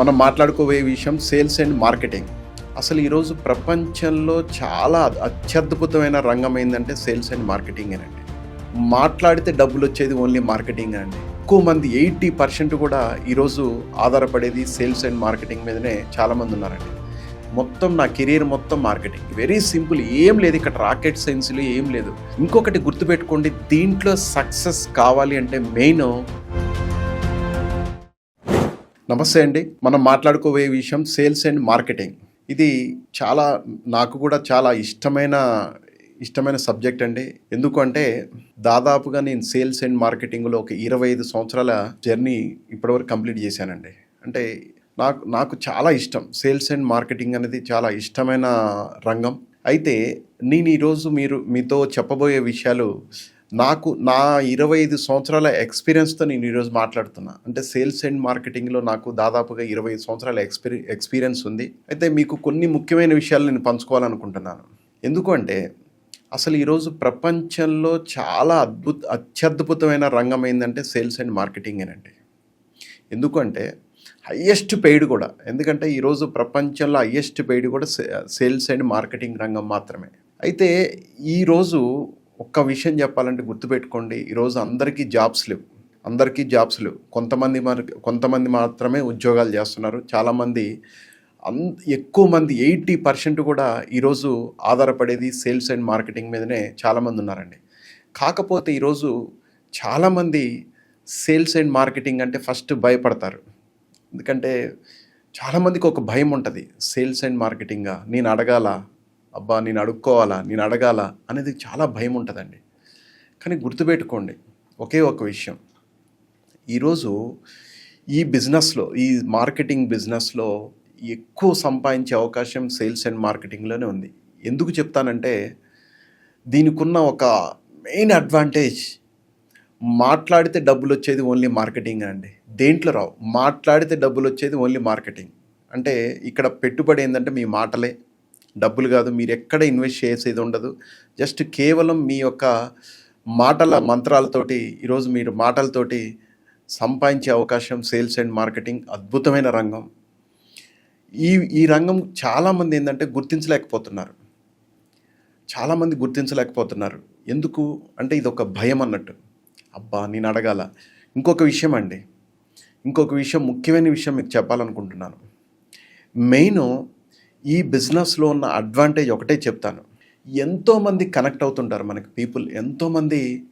మనం మాట్లాడుకోబోయే విషయం sales and marketing. అసలు ఈరోజు ప్రపంచంలో చాలా అత్యద్భుతమైన రంగం ఏంటంటే సేల్స్ అండ్ మార్కెటింగ్ అండి. మాట్లాడితే డబ్బులు వచ్చేది ఓన్లీ మార్కెటింగ్ అండి. ఎక్కువ మంది ఎయిటీ పర్సెంట్ కూడా ఈరోజు ఆధారపడేది సేల్స్ అండ్ మార్కెటింగ్ మీదనే చాలామంది ఉన్నారండి. మొత్తం నా కెరీర్ మొత్తం మార్కెటింగ్. వెరీ సింపుల్ ఏం లేదు ఇక్కడ రాకెట్ సైన్స్లో ఏం లేదు. ఇంకొకటి గుర్తుపెట్టుకోండి దీంట్లో సక్సెస్ కావాలి అంటే మెయిన్ నమస్తే అండి. మనం మాట్లాడుకోబోయే విషయం సేల్స్ అండ్ మార్కెటింగ్. ఇది చాలా నాకు కూడా చాలా ఇష్టమైన ఇష్టమైన సబ్జెక్ట్ అండి. ఎందుకంటే దాదాపుగా నేను సేల్స్ అండ్ మార్కెటింగ్లో ఒక ఇరవై ఐదు సంవత్సరాల జర్నీ ఇప్పటివరకు కంప్లీట్ చేశానండి. అంటే నాకు నాకు చాలా ఇష్టం. సేల్స్ అండ్ మార్కెటింగ్ అనేది చాలా ఇష్టమైన రంగం. అయితే నేను ఈరోజు మీరు మీతో చెప్పబోయే విషయాలు నాకు నా ఇరవై ఐదు సంవత్సరాల ఎక్స్పీరియన్స్తో నేను ఈరోజు మాట్లాడుతున్నా. అంటే సేల్స్ అండ్ మార్కెటింగ్లో నాకు దాదాపుగా ఇరవై ఐదు సంవత్సరాల ఎక్స్పీరి ఎక్స్పీరియన్స్ ఉంది. అయితే మీకు కొన్ని ముఖ్యమైన విషయాలు నేను పంచుకోవాలనుకుంటున్నాను. ఎందుకంటే అసలు ఈరోజు ప్రపంచంలో చాలా అద్భుత అత్యద్భుతమైన రంగం ఏంటంటే సేల్స్ అండ్ మార్కెటింగ్ అండి ఎందుకంటే హయ్యెస్ట్ పెయిడ్ కూడా. ఎందుకంటే ఈరోజు ప్రపంచంలో హయ్యెస్ట్ పెయిడ్ కూడా సేల్స్ అండ్ మార్కెటింగ్ రంగం మాత్రమే. అయితే ఈరోజు ఒక్క విషయం చెప్పాలంటే గుర్తుపెట్టుకోండి ఈరోజు అందరికీ జాబ్స్ లేవు. అందరికీ జాబ్స్ లేవు. కొంతమంది మరి కొంతమంది మాత్రమే ఉద్యోగాలు చేస్తున్నారు. చాలామంది అన్ ఎక్కువ మంది ఎయిటీ పర్సెంట్ కూడా ఈరోజు ఆధారపడేది సేల్స్ అండ్ మార్కెటింగ్ మీదనే చాలామంది ఉన్నారండి. కాకపోతే ఈరోజు చాలామంది సేల్స్ అండ్ మార్కెటింగ్ అంటే ఫస్ట్ భయపడతారు. ఎందుకంటే చాలామందికి ఒక భయం ఉంటుంది. సేల్స్ అండ్ మార్కెటింగ్గా నేను అడగాల అబ్బా నేను అడుక్కోవాలా నేను అడగాల అనేది చాలా భయం ఉంటుందండి. కానీ గుర్తుపెట్టుకోండి ఒకే ఒక విషయం. ఈరోజు ఈ బిజినెస్లో ఈ మార్కెటింగ్ బిజినెస్లో ఎక్కువ సంపాదించే అవకాశం సేల్స్ అండ్ మార్కెటింగ్లోనే ఉంది. ఎందుకు చెప్తానంటే దీనికున్న ఒక మెయిన్ అడ్వాంటేజ్ మాట్లాడితే డబ్బులు వచ్చేది ఓన్లీ మార్కెటింగ్ అండి. దేంట్లో రావు మాట్లాడితే డబ్బులు వచ్చేది ఓన్లీ మార్కెటింగ్. అంటే ఇక్కడ పెట్టుబడి ఏంటంటే మీ మాటలే. డబ్బులు కాదు మీరు ఎక్కడ ఇన్వెస్ట్ చేసేది ఉండదు. జస్ట్ కేవలం మీ యొక్క మాటల మంత్రాలతోటి ఈరోజు మీరు మాటలతోటి సంపాదించే అవకాశం సేల్స్ అండ్ మార్కెటింగ్ అద్భుతమైన రంగం. ఈ ఈ రంగం చాలామంది ఏంటంటే గుర్తించలేకపోతున్నారు. చాలామంది గుర్తించలేకపోతున్నారు. ఎందుకు? అంటే ఇది ఒక భయం అన్నట్టు. అబ్బా నేను అడగాల. ఇంకొక విషయం అండి. ఇంకొక విషయం ముఖ్యమైన విషయం మీకు చెప్పాలనుకుంటున్నాను. మెయిన్ ఈ బిజినెస్లో ఉన్న అడ్వాంటేజ్ ఒకటే చెప్తాను. ఎంతోమంది కనెక్ట్ అవుతుంటారు మనకి పీపుల్. ఎంతోమంది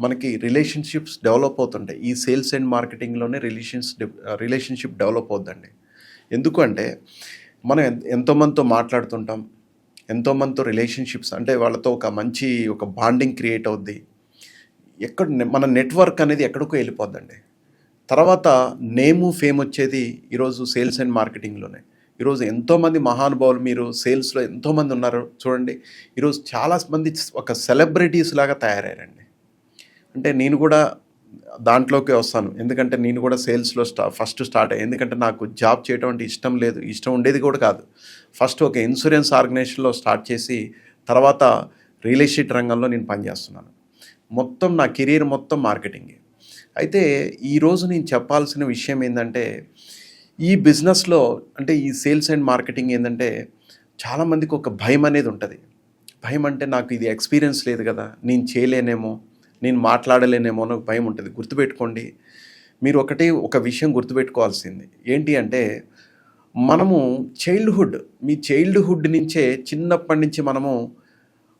మనకి రిలేషన్షిప్స్ డెవలప్ అవుతుంటాయి. ఈ సేల్స్ అండ్ మార్కెటింగ్లోనే రిలేషన్స్ రిలేషన్షిప్ డెవలప్ అవుద్దండి. ఎందుకంటే మనం ఎంతోమందితో మాట్లాడుతుంటాం. ఎంతోమందితో రిలేషన్షిప్స్ అంటే వాళ్ళతో ఒక మంచి ఒక బాండింగ్ క్రియేట్ అవుద్ది. ఎక్కడ మన నెట్వర్క్ అనేది ఎక్కడికో వెళ్ళిపోద్దండి. తర్వాత నేము ఫేమ్ వచ్చేది ఈరోజు సేల్స్ అండ్ మార్కెటింగ్లోనే. ఈరోజు ఎంతోమంది మహానుభావులు మీరు సేల్స్లో ఎంతోమంది ఉన్నారు చూడండి. ఈరోజు చాలా మంది ఒక సెలబ్రిటీస్ లాగా తయారయ్యారండి. అంటే నేను కూడా దాంట్లోకి వస్తాను. ఎందుకంటే నేను కూడా సేల్స్లో స్టా ఫస్ట్ స్టార్ట్ అయ్యాను ఎందుకంటే నాకు జాబ్ చేయడం అంటే ఇష్టం లేదు. ఇష్టం ఉండేది కూడా కాదు. ఫస్ట్ ఒక ఇన్సూరెన్స్ ఆర్గనైజేషన్లో స్టార్ట్ చేసి తర్వాత రియల్ ఎస్టేట్ రంగంలో నేను పనిచేస్తున్నాను. మొత్తం నా కెరీర్ మొత్తం మార్కెటింగే. అయితే ఈరోజు నేను చెప్పాల్సిన విషయం ఏంటంటే ఈ బిజినెస్లో అంటే ఈ సేల్స్ అండ్ మార్కెటింగ్ ఏంటంటే చాలామందికి ఒక భయం అనేది ఉంటుంది. భయం అంటే నాకు ఇది ఎక్స్పీరియన్స్ లేదు కదా నేను చేయలేనేమో నేను మాట్లాడలేనేమో అని భయం ఉంటుంది. గుర్తుపెట్టుకోండి మీరు ఒకటి ఒక విషయం గుర్తుపెట్టుకోవాల్సింది. ఏంటి అంటే మనము చైల్డ్హుడ్ మీ చైల్డ్హుడ్ నుంచే చిన్నప్పటి నుంచి మనము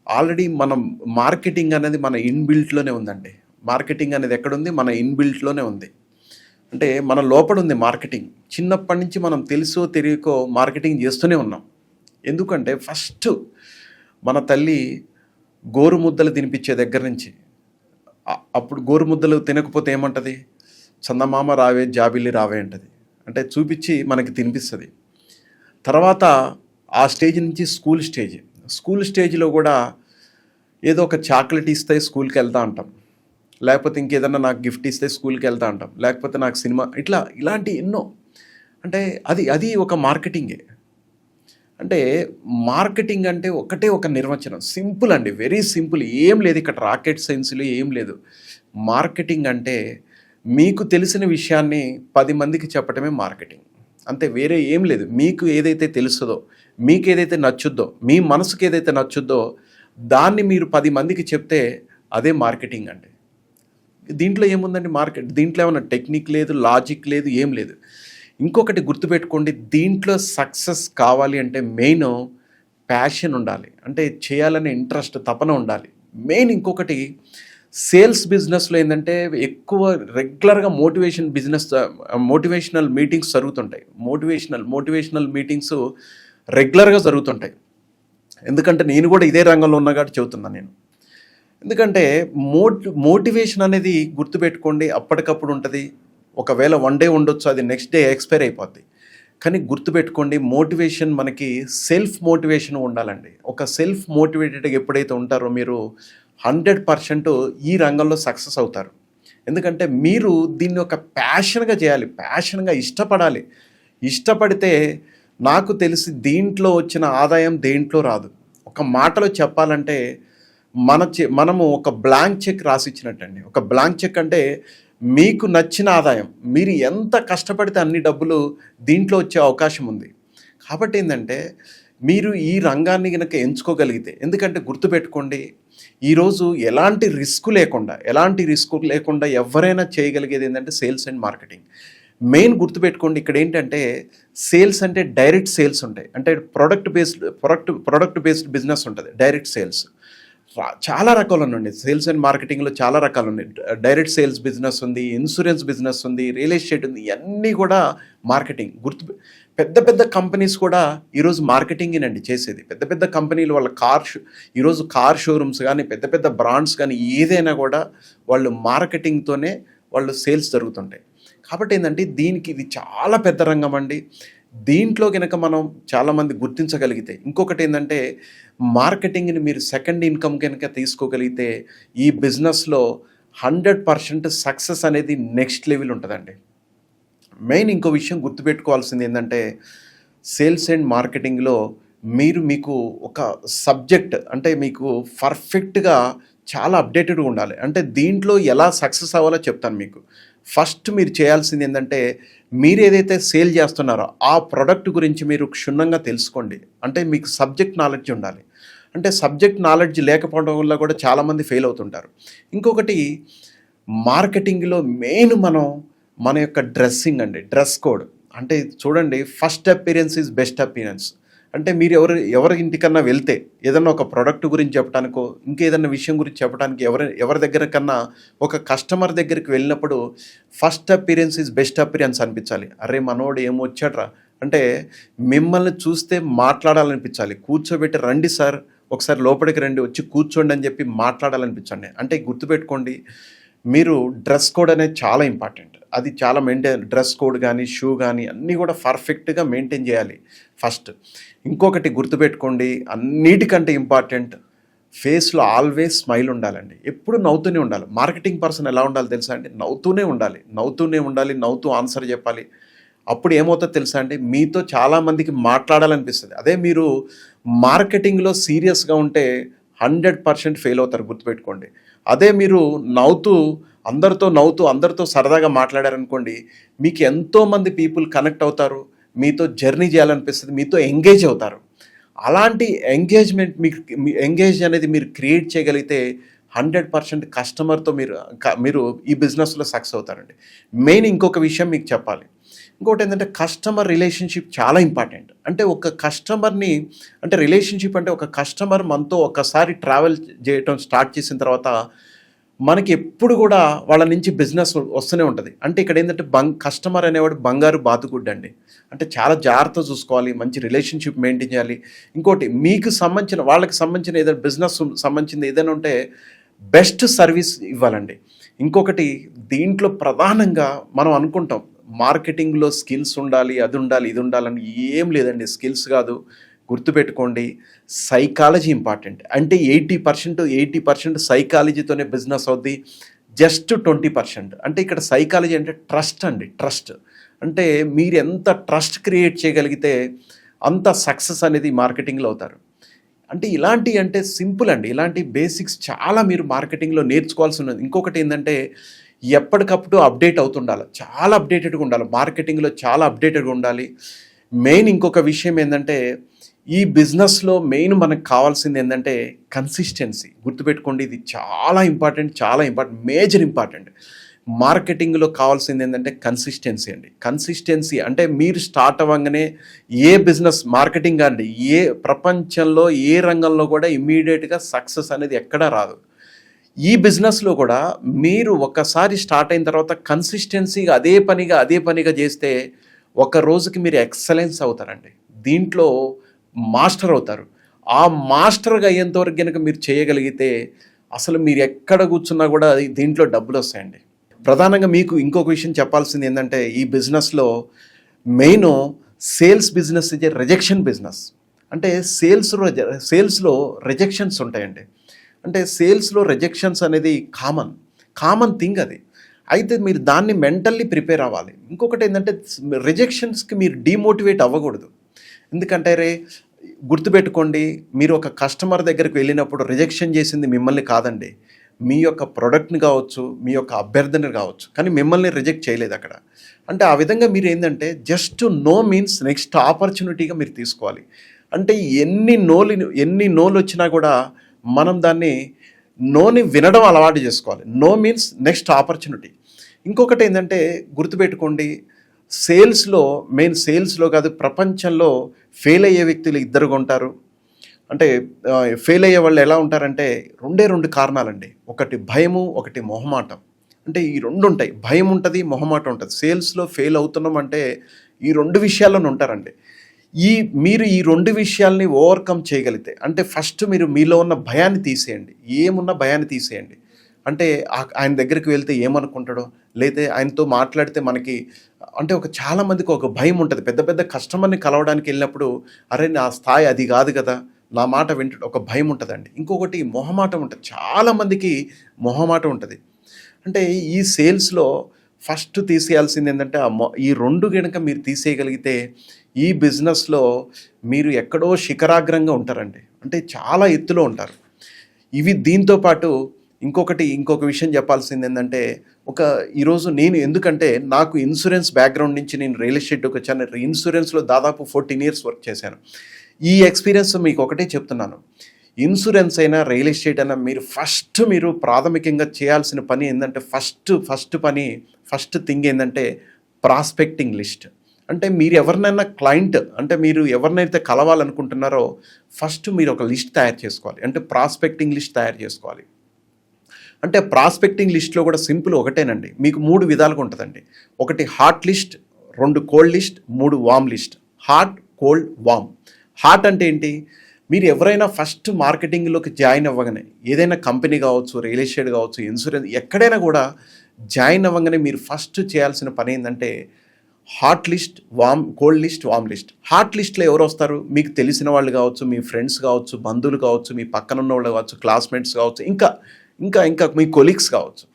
ఆల్రెడీ మనం మార్కెటింగ్ అనేది మన ఇన్బిల్ట్లోనే ఉందండి. మార్కెటింగ్ అనేది ఎక్కడుంది మన ఇన్బిల్ట్లోనే ఉంది. అంటే మన లోపల ఉంది మార్కెటింగ్. చిన్నప్పటి నుంచి మనం తెలుసో తెలియకో మార్కెటింగ్ చేస్తూనే ఉన్నాం. ఎందుకంటే ఫస్ట్ మన తల్లి గోరు ముద్దలు తినిపించే దగ్గర నుంచి అప్పుడు గోరు ముద్దలు తినకపోతే ఏమంటుంది? చందమామ రావే జాబిల్లి రావే అంటది. అంటే చూపించి మనకి తినిపిస్తుంది. తర్వాత ఆ స్టేజ్ నుంచి స్కూల్ స్టేజ్. స్కూల్ స్టేజ్లో కూడా ఏదో ఒక చాక్లెట్ ఇస్తే స్కూల్కి వెళ్తా అంటాం. లేకపోతే ఇంకేదన్నా నాకు గిఫ్ట్ ఇస్తే స్కూల్కి వెళ్తా అంటాం. లేకపోతే నాకు సినిమా ఇట్లా ఇలాంటి ఎన్నో. అంటే అది అది ఒక మార్కెటింగే. అంటే మార్కెటింగ్ అంటే ఒకటే ఒక నిర్వచనం. సింపుల్ అండి వెరీ సింపుల్. ఏం లేదు ఇక్కడ రాకెట్ సైన్స్లో ఏం లేదు. మార్కెటింగ్ అంటే మీకు తెలిసిన విషయాన్ని పది మందికి చెప్పటమే మార్కెటింగ్. అంతే వేరే ఏం లేదు. మీకు ఏదైతే తెలుస్తుందో మీకు ఏదైతే నచ్చుద్దో మీ మనసుకు ఏదైతే నచ్చుద్దో దాన్ని మీరు పది మందికి చెప్తే అదే మార్కెటింగ్ అండి దీంట్లో ఏముందండి మార్కెట్? దీంట్లో ఏమైనా టెక్నిక్ లేదు లాజిక్ లేదు ఏం లేదు. ఇంకొకటి గుర్తుపెట్టుకోండి దీంట్లో సక్సెస్ కావాలి అంటే మెయిన్ ప్యాషన్ ఉండాలి. అంటే చేయాలనే ఇంట్రెస్ట్ తపన ఉండాలి. మెయిన్ ఇంకొకటి సేల్స్ బిజినెస్లో ఏంటంటే ఎక్కువ రెగ్యులర్గా మోటివేషన్ బిజినెస్ మోటివేషనల్ మీటింగ్స్ జరుగుతుంటాయి. మోటివేషనల్ మోటివేషనల్ మీటింగ్స్ రెగ్యులర్గా జరుగుతుంటాయి. ఎందుకంటే నేను కూడా ఇదే రంగంలో ఉన్నా కాబట్టి చెబుతున్నాను నేను. ఎందుకంటే మోట్ మోటివేషన్ అనేది గుర్తుపెట్టుకోండి అప్పటికప్పుడు ఉంటుంది. ఒకవేళ వన్ డే ఉండొచ్చు అది నెక్స్ట్ డే ఎక్స్పైర్ అయిపోద్ది. కానీ గుర్తుపెట్టుకోండి మోటివేషన్ మనకి సెల్ఫ్ మోటివేషన్ ఉండాలండి. ఒక సెల్ఫ్ మోటివేటెడ్గా ఎప్పుడైతే ఉంటారో మీరు హండ్రెడ్ పర్సెంట్ ఈ రంగంలో సక్సెస్ అవుతారు. ఎందుకంటే మీరు దీన్ని ఒక ప్యాషన్గా చేయాలి ప్యాషన్గా ఇష్టపడాలి. ఇష్టపడితే నాకు తెలిసి దీంట్లో వచ్చిన ఆదాయం దేంట్లో రాదు. ఒక మాటలో చెప్పాలంటే మన చె మనము ఒక బ్లాంక్ చెక్ రాసిచ్చినట్టండి. ఒక బ్లాంక్ చెక్ అంటే మీకు నచ్చిన ఆదాయం మీరు ఎంత కష్టపడితే అన్ని డబ్బులు దీంట్లో వచ్చే అవకాశం ఉంది. కాబట్టి ఏంటంటే మీరు ఈ రంగాన్ని కనుక ఎంచుకోగలిగితే ఎందుకంటే గుర్తుపెట్టుకోండి ఈరోజు ఎలాంటి రిస్క్ లేకుండా ఎలాంటి రిస్క్ లేకుండా ఎవరైనా చేయగలిగేది ఏంటంటే సేల్స్ అండ్ మార్కెటింగ్. మెయిన్ గుర్తుపెట్టుకోండి ఇక్కడ ఏంటంటే సేల్స్ అంటే డైరెక్ట్ సేల్స్ ఉంటాయి. అంటే product based product product based business ఉంటుంది డైరెక్ట్ సేల్స్ చాలా రకాలు ఉన్నాయి సేల్స్ అండ్ మార్కెటింగ్లో చాలా రకాలు ఉన్నాయి డైరెక్ట్ సేల్స్ బిజినెస్ ఉంది ఇన్సూరెన్స్ బిజినెస్ ఉంది రియల్ ఎస్టేట్ ఉంది ఇవన్నీ కూడా మార్కెటింగ్ గుర్తు పెద్ద పెద్ద కంపెనీస్ కూడా ఈరోజు మార్కెటింగేనండి చేసేది. పెద్ద పెద్ద కంపెనీలు వాళ్ళ కార్ షో ఈరోజు కార్ షోరూమ్స్ కానీ పెద్ద పెద్ద బ్రాండ్స్ కానీ ఏదైనా కూడా వాళ్ళు మార్కెటింగ్తోనే వాళ్ళు సేల్స్ జరుగుతుంటాయి. కాబట్టి ఏంటంటే దీనికి ఇది చాలా పెద్ద రంగం అండి. దీంట్లో కనుక మనం చాలామంది గుర్తించగలిగితే ఇంకొకటి ఏంటంటే మార్కెటింగ్ని మీరు సెకండ్ ఇన్కమ్ కనుక తీసుకోగలిగితే ఈ బిజినెస్లో హండ్రెడ్ పర్సెంట్ సక్సెస్ అనేది నెక్స్ట్ లెవెల్ ఉంటుందండి. మెయిన్ ఇంకో విషయం గుర్తుపెట్టుకోవాల్సింది ఏంటంటే సేల్స్ అండ్ మార్కెటింగ్లో మీరు మీకు ఒక సబ్జెక్ట్ అంటే మీకు పర్ఫెక్ట్గా చాలా అప్డేటెడ్గా ఉండాలి. అంటే దీంట్లో ఎలా సక్సెస్ అవ్వాలో చెప్తాను మీకు. ఫస్ట్ మీరు చేయాల్సింది ఏంటంటే మీరు ఏదైతే సేల్ చేస్తున్నారో ఆ ప్రోడక్ట్ గురించి మీరు క్షుణ్ణంగా తెలుసుకోండి. అంటే మీకు సబ్జెక్ట్ నాలెడ్జ్ ఉండాలి. అంటే సబ్జెక్ట్ నాలెడ్జ్ లేకపోవడం వల్ల కూడా చాలామంది ఫెయిల్ అవుతుంటారు. ఇంకొకటి మార్కెటింగ్లో మెయిన్ మనం మన యొక్క డ్రెస్సింగ్ అండి. డ్రెస్ కోడ్ అంటే చూడండి first appearance is best appearance అంటే మీరు ఎవరు ఎవరి ఇంటికన్నా వెళ్తే ఏదన్నా ఒక ప్రోడక్ట్ గురించి చెప్పడానికో ఇంకేదన్నా విషయం గురించి చెప్పడానికి ఎవరి ఎవరి దగ్గర కన్నా ఒక కస్టమర్ దగ్గరికి వెళ్ళినప్పుడు first appearance is best appearance అనిపించాలి. అరే మనోడు ఏమో వచ్చాడ్రా అంటే మిమ్మల్ని చూస్తే మాట్లాడాలనిపించాలి. కూర్చోబెట్టి రండి సార్ ఒకసారి లోపలికి రండి వచ్చి కూర్చోండి అని చెప్పి మాట్లాడాలనిపించండి. అంటే గుర్తుపెట్టుకోండి మీరు డ్రెస్ కోడ్ అనేది చాలా ఇంపార్టెంట్. అది చాలా మెయింటైన్ డ్రెస్ కోడ్ కానీ షూ కానీ అన్నీ కూడా పర్ఫెక్ట్గా మెయింటైన్ చేయాలి ఫస్ట్. ఇంకొకటి గుర్తుపెట్టుకోండి అన్నిటికంటే ఇంపార్టెంట్ ఫేస్లో ఆల్వేస్ స్మైల్ ఉండాలండి. ఎప్పుడు నవ్వుతూనే ఉండాలి. మార్కెటింగ్ పర్సన్ ఎలా ఉండాలి తెలుసా అండి? నవ్వుతూనే ఉండాలి. నవ్వుతూనే ఉండాలి నవ్వుతూ ఆన్సర్ చెప్పాలి. అప్పుడు ఏమవుతుందో తెలుసా అండి? మీతో చాలామందికి మాట్లాడాలనిపిస్తుంది. అదే మీరు మార్కెటింగ్లో సీరియస్గా ఉంటే హండ్రెడ్ పర్సెంట్ ఫెయిల్ అవుతారు గుర్తుపెట్టుకోండి. అదే మీరు నవ్వుతూ అందరితో నవ్వుతూ అందరితో సరదాగా మాట్లాడారనుకోండి మీకు ఎంతోమంది పీపుల్ కనెక్ట్ అవుతారు మీతో జర్నీ చేయాలనిపిస్తుంది మీతో ఎంగేజ్ అవుతారు. అలాంటి ఎంగేజ్మెంట్ మీకు ఎంగేజ్ అనేది మీరు క్రియేట్ చేయగలిగితే హండ్రెడ్ పర్సెంట్ కస్టమర్తో మీరు మీరు ఈ బిజినెస్లో సక్సెస్ అవుతారండి. మెయిన్ ఇంకొక విషయం మీకు చెప్పాలి. ఇంకోటి ఏంటంటే కస్టమర్ రిలేషన్షిప్ చాలా ఇంపార్టెంట్ అంటే ఒక కస్టమర్ని అంటే రిలేషన్షిప్ అంటే ఒక కస్టమర్ మనతో ఒకసారి ట్రావెల్ చేయటం స్టార్ట్ చేసిన తర్వాత మనకి ఎప్పుడు కూడా వాళ్ళ నుంచి బిజినెస్ వస్తూనే ఉంటుంది. అంటే ఇక్కడ ఏంటంటే బంగ్ కస్టమర్ అనేవాడు బంగారు బాతుగుడ్డ అండి. అంటే చాలా జాగ్రత్త చూసుకోవాలి మంచి రిలేషన్షిప్ మెయింటైన్ చేయాలి. ఇంకోటి మీకు సంబంధించిన వాళ్ళకి సంబంధించిన ఏదైనా బిజినెస్ సంబంధించింది ఏదైనా ఉంటే బెస్ట్ సర్వీస్ ఇవ్వాలండి. ఇంకొకటి దీంట్లో ప్రధానంగా మనం అనుకుంటాం మార్కెటింగ్లో స్కిల్స్ ఉండాలి అది ఉండాలి ఇది ఉండాలని ఏం లేదండి. స్కిల్స్ కాదు గుర్తుపెట్టుకోండి. Psychology important. అంటే ఎయిటీ పర్సెంట్ ఎయిటీ పర్సెంట్ సైకాలజీతోనే బిజినెస్ అవుద్ది. Just twenty percent. అంటే ఇక్కడ సైకాలజీ అంటే ట్రస్ట్ అండి ట్రస్ట్. అంటే మీరు ఎంత ట్రస్ట్ క్రియేట్ చేయగలిగితే అంత సక్సెస్ అనేది మార్కెటింగ్లో అవుతారు. అంటే ఇలాంటి అంటే సింపుల్ అండి. ఇలాంటి బేసిక్స్ చాలా మీరు మార్కెటింగ్లో నేర్చుకోవాల్సి ఉన్నది. ఇంకొకటి ఏంటంటే ఎప్పటికప్పుడు అప్డేట్ అవుతుండాలి. చాలా అప్డేటెడ్గా ఉండాలి. మార్కెటింగ్లో చాలా అప్డేటెడ్గా ఉండాలి. మెయిన్ ఇంకొక విషయం ఏంటంటే ఈ బిజినెస్లో మెయిన్ మనకు కావాల్సింది ఏంటంటే కన్సిస్టెన్సీ. గుర్తుపెట్టుకోండి ఇది చాలా ఇంపార్టెంట్ చాలా ఇంపార్టెంట్ మేజర్ ఇంపార్టెంట్. మార్కెటింగ్లో కావాల్సింది ఏంటంటే కన్సిస్టెన్సీ అండి. కన్సిస్టెన్సీ అంటే మీరు స్టార్ట్ అవ్వగానే ఏ బిజినెస్ మార్కెటింగ్ అండి ఏ ప్రపంచంలో ఏ రంగంలో కూడా ఇమ్మీడియట్గా సక్సెస్ అనేది ఎక్కడా రాదు. ఈ బిజినెస్లో కూడా మీరు ఒక్కసారి స్టార్ట్ అయిన తర్వాత కన్సిస్టెన్సీగా అదే పనిగా అదే పనిగా చేస్తే ఒక రోజుకి మీరు ఎక్సలెన్స్ అవుతారండి. దీంట్లో మాస్టర్ అవుతారు. ఆ మాస్టర్గా అయ్యేంతవరకు కనుక మీరు చేయగలిగితే అసలు మీరు ఎక్కడ కూర్చున్నా కూడా దీంట్లో డబ్బులు వస్తాయండి. ప్రధానంగా మీకు ఇంకొక విషయం చెప్పాల్సింది ఏంటంటే ఈ బిజినెస్లో మెయిన్ సేల్స్ బిజినెస్ ఇది రిజెక్షన్ బిజినెస్ అంటే సేల్స్ సేల్స్లో రిజెక్షన్స్ ఉంటాయండి. అంటే సేల్స్లో రిజెక్షన్స్ అనేది కామన్ కామన్ థింగ్ అది. అయితే మీరు దాన్ని మెంటల్లీ ప్రిపేర్ అవ్వాలి. ఇంకొకటి ఏంటంటే రిజెక్షన్స్కి మీరు డిమోటివేట్ అవ్వకూడదు. ఎందుకంటే రే గుర్తుపెట్టుకోండి మీరు ఒక కస్టమర్ దగ్గరికి వెళ్ళినప్పుడు రిజెక్షన్ చేసింది మిమ్మల్ని కాదండి. మీ యొక్క ప్రోడక్ట్ని కావచ్చు మీ యొక్క అభ్యర్థన కావచ్చు. కానీ మిమ్మల్ని రిజెక్ట్ చేయలేదు అక్కడ. అంటే ఆ విధంగా మీరు ఏంటంటే జస్ట్ నో మీన్స్ నెక్స్ట్ ఆపర్చునిటీగా మీరు తీసుకోవాలి. అంటే ఎన్ని నోలు ఎన్ని నోలు వచ్చినా కూడా మనం దాన్ని నోని వినడం అలవాటు చేసుకోవాలి. No means next opportunity. ఇంకొకటి ఏంటంటే గుర్తుపెట్టుకోండి సేల్స్లో మెయిన్ సేల్స్లో కాదు ప్రపంచంలో ఫెయిల్ అయ్యే వ్యక్తులు ఇద్దరుగా ఉంటారు. అంటే ఫెయిల్ అయ్యే వాళ్ళు ఎలా ఉంటారంటే రెండే రెండు కారణాలండి. ఒకటి భయము ఒకటి మొహమాటం. అంటే ఈ రెండు ఉంటాయి. భయం ఉంటుంది మొహమాటం ఉంటుంది. సేల్స్లో ఫెయిల్ అవుతున్నాం అంటే ఈ రెండు విషయాల్లోనే ఉంటారండి. ఈ మీరు ఈ రెండు విషయాల్ని ఓవర్కమ్ చేయగలిగితే అంటే ఫస్ట్ మీరు మీలో ఉన్న భయాన్ని తీసేయండి. ఏమున్న భయాన్ని తీసేయండి. అంటే ఆయన దగ్గరికి వెళ్తే ఏమనుకుంటాడో లేదా ఆయనతో మాట్లాడితే మనకి అంటే ఒక చాలామందికి ఒక భయం ఉంటుంది. పెద్ద పెద్ద కస్టమర్ని కలవడానికి వెళ్ళినప్పుడు అరే నా స్థాయి అది కాదు కదా నా మాట వింటు ఒక భయం ఉంటుందండి. ఇంకొకటి మొహమాటం ఉంటుంది. చాలామందికి మొహమాట మొహమాటం ఉంటుంది. అంటే ఈ సేల్స్లో ఫస్ట్ తీసేయాల్సింది ఏంటంటే ఆ ఈ రెండు గనుక మీరు తీసేయగలిగితే ఈ బిజినెస్లో మీరు ఎక్కడో శిఖరాగ్రంగా ఉంటారండి. అంటే చాలా ఎత్తులో ఉంటారు. ఇవి దీంతో పాటు ఇంకొకటి ఇంకొక విషయం చెప్పాల్సింది ఏంటంటే ఒక ఈరోజు నేను ఎందుకంటే నాకు ఇన్సూరెన్స్ బ్యాక్గ్రౌండ్ నుంచి నేను రియల్ ఎస్టేట్కి వచ్చాను. ఇన్సూరెన్స్లో దాదాపు ఫోర్టీన్ ఇయర్స్ వర్క్ చేశాను. ఈ ఎక్స్పీరియన్స్ మీకు ఒకటే చెప్తున్నాను. ఇన్సూరెన్స్ అయినా రియల్ ఎస్టేట్ అయినా మీరు ఫస్ట్ మీరు ప్రాథమికంగా చేయాల్సిన పని ఏంటంటే ఫస్ట్ ఫస్ట్ పని ఫస్ట్ థింగ్ ఏంటంటే ప్రాస్పెక్టింగ్ లిస్ట్. అంటే మీరు ఎవరినైనా క్లయింట్ అంటే మీరు ఎవరినైతే కలవాలనుకుంటున్నారో ఫస్ట్ మీరు ఒక లిస్ట్ తయారు చేసుకోవాలి. అంటే ప్రాస్పెక్టింగ్ లిస్ట్ తయారు చేసుకోవాలి. అంటే ప్రాస్పెక్టింగ్ లిస్ట్లో కూడా సింపుల్ ఒకటేనండి. మీకు మూడు విధాలుగా ఉంటుందండి. ఒకటి హాట్ లిస్ట్ రెండు కోల్డ్ లిస్ట్ మూడు warm list. Hot cold warm hot అంటే ఏంటి? మీరు ఎవరైనా ఫస్ట్ మార్కెటింగ్లోకి జాయిన్ అవ్వగానే ఏదైనా కంపెనీ కావచ్చు రియల్ ఎస్టేట్ కావచ్చు ఇన్సూరెన్స్ ఎక్కడైనా కూడా జాయిన్ అవ్వగానే మీరు ఫస్ట్ చేయాల్సిన పని ఏంటంటే hot list warm cold list warm list. Hot లిస్ట్లో ఎవరు వస్తారు? మీకు తెలిసిన వాళ్ళు కావచ్చు మీ ఫ్రెండ్స్ కావచ్చు బంధువులు కావచ్చు మీ పక్కన ఉన్న వాళ్ళు కావచ్చు క్లాస్మేట్స్ కావచ్చు ఇంకా ఇంకా ఇంకా మీ కొలీగ్స్ కావచ్చు.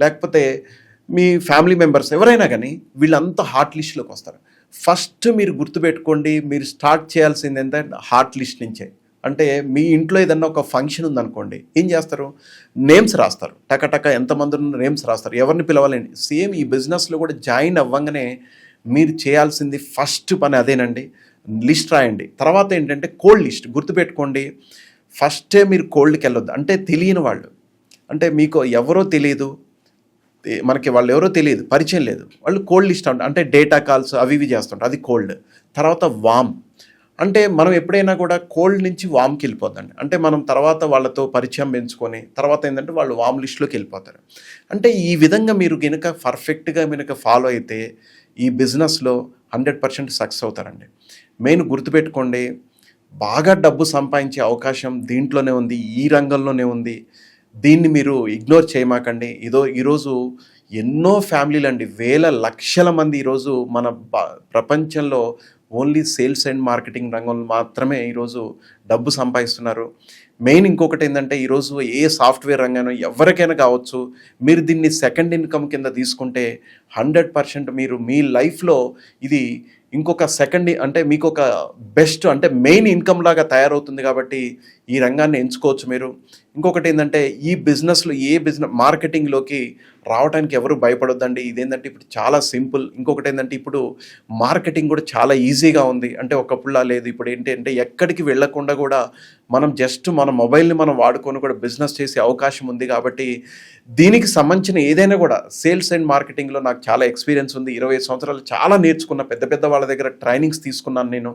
లేకపోతే మీ ఫ్యామిలీ మెంబర్స్ ఎవరైనా కానీ వీళ్ళంతా హాట్ లిస్ట్లోకి వస్తారు. ఫస్ట్ మీరు గుర్తుపెట్టుకోండి మీరు స్టార్ట్ చేయాల్సింది ఏంటంటే హార్ట్ లిస్ట్ నుంచే. అంటే మీ ఇంట్లో ఏదన్నా ఒక ఫంక్షన్ ఉందనుకోండి ఏం చేస్తారు? నేమ్స్ రాస్తారు. టక టక ఎంతమంది ఉన్న నేమ్స్ రాస్తారు. ఎవరిని పిలవాలండి సేమ్ ఈ బిజినెస్లో కూడా జాయిన్ అవ్వగానే మీరు చేయాల్సింది ఫస్ట్ పని అదేనండి. లిస్ట్ రాయండి. తర్వాత ఏంటంటే కోల్డ్ లిస్ట్. గుర్తుపెట్టుకోండి ఫస్టే మీరు కోల్డ్కి వెళ్ళొద్దు అంటే తెలియని వాళ్ళు. అంటే మీకు ఎవరో తెలియదు. మనకి వాళ్ళు ఎవరో తెలియదు పరిచయం లేదు. వాళ్ళు కోల్డ్ లిస్ట్ అంటే డేటా కాల్స్ అవి ఇవి చేస్తుంటారు అది కోల్డ్ తర్వాత వామ్ అంటే మనం ఎప్పుడైనా కూడా కోల్డ్ నుంచి వామ్కి వెళ్ళిపోద్దండి. అంటే మనం తర్వాత వాళ్ళతో పరిచయం పెంచుకొని తర్వాత ఏంటంటే వాళ్ళు వామ్ లిస్ట్లోకి వెళ్ళిపోతారు. అంటే ఈ విధంగా మీరు కనుక పర్ఫెక్ట్గా కనుక ఫాలో అయితే ఈ బిజినెస్లో హండ్రెడ్ పర్సెంట్ సక్సెస్ అవుతారండి. మెయిన్ గుర్తుపెట్టుకోండి బాగా డబ్బు సంపాదించే అవకాశం దీంట్లోనే ఉంది ఈ రంగంలోనే ఉంది. దీన్ని మీరు ఇగ్నోర్ చేయమాకండి. ఇదో ఈరోజు ఎన్నో ఫ్యామిలీలు అండి. వేల లక్షల మంది ఈరోజు మన ప్రపంచంలో ఓన్లీ సేల్స్ అండ్ మార్కెటింగ్ రంగంలో మాత్రమే ఈరోజు డబ్బు సంపాదిస్తున్నారు. మెయిన్ ఇంకొకటి ఏంటంటే ఈరోజు ఏ సాఫ్ట్వేర్ రంగంలో ఎవరికైనా కావచ్చు మీరు దీన్ని సెకండ్ ఇన్కమ్ కింద తీసుకుంటే హండ్రెడ్ పర్సెంట్ మీరు మీ లైఫ్లో ఇది ఇంకొక సెకండ్ అంటే మీకు ఒక బెస్ట్ అంటే మెయిన్ ఇన్కమ్ లాగా తయారవుతుంది కాబట్టి ఈ రంగాన్ని ఎంచుకోవచ్చు మీరు. ఇంకొకటి ఏంటంటే ఈ బిజినెస్లో ఏ బిజినెస్ మార్కెటింగ్లోకి రావడానికి ఎవరు భయపడొద్దండి. ఇదేంటంటే ఇప్పుడు చాలా సింపుల్. ఇంకొకటి ఏంటంటే ఇప్పుడు మార్కెటింగ్ కూడా చాలా ఈజీగా ఉంది. అంటే ఒకప్పుడులా లేదు. ఇప్పుడు ఏంటి అంటే ఎక్కడికి వెళ్ళకుండా కూడా మనం జస్ట్ మన మొబైల్ని మనం వాడుకొని కూడా బిజినెస్ చేసే అవకాశం ఉంది కాబట్టి దీనికి సంబంధించిన ఏదైనా కూడా సేల్స్ అండ్ మార్కెటింగ్లో నాకు చాలా ఎక్స్పీరియన్స్ ఉంది. ఇరవై సంవత్సరాలు చాలా నేర్చుకున్న పెద్ద పెద్ద వాళ్ళ దగ్గర ట్రైనింగ్స్ తీసుకున్నాను నేను.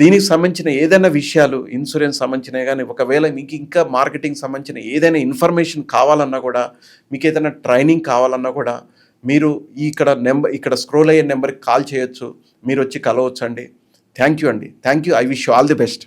దీనికి సంబంధించిన ఏదైనా విషయాలు ఇన్సూరెన్స్ సంబంధించిన కానీ ఒకవేళ మీకు ఇంకా మార్కెటింగ్ సంబంధించిన ఏదైనా ఇన్ఫర్మేషన్ కావాలన్నా కూడా మీకు ఏదైనా ట్రైనింగ్ కావాలన్నా కూడా మీరు ఇక్కడ నెంబర్ ఇక్కడ స్క్రోల్ అయ్యే నెంబర్కి కాల్ చేయొచ్చు. మీరు వచ్చి కలవచ్చు అండి థ్యాంక్ యూ అండి thank you I wish all the best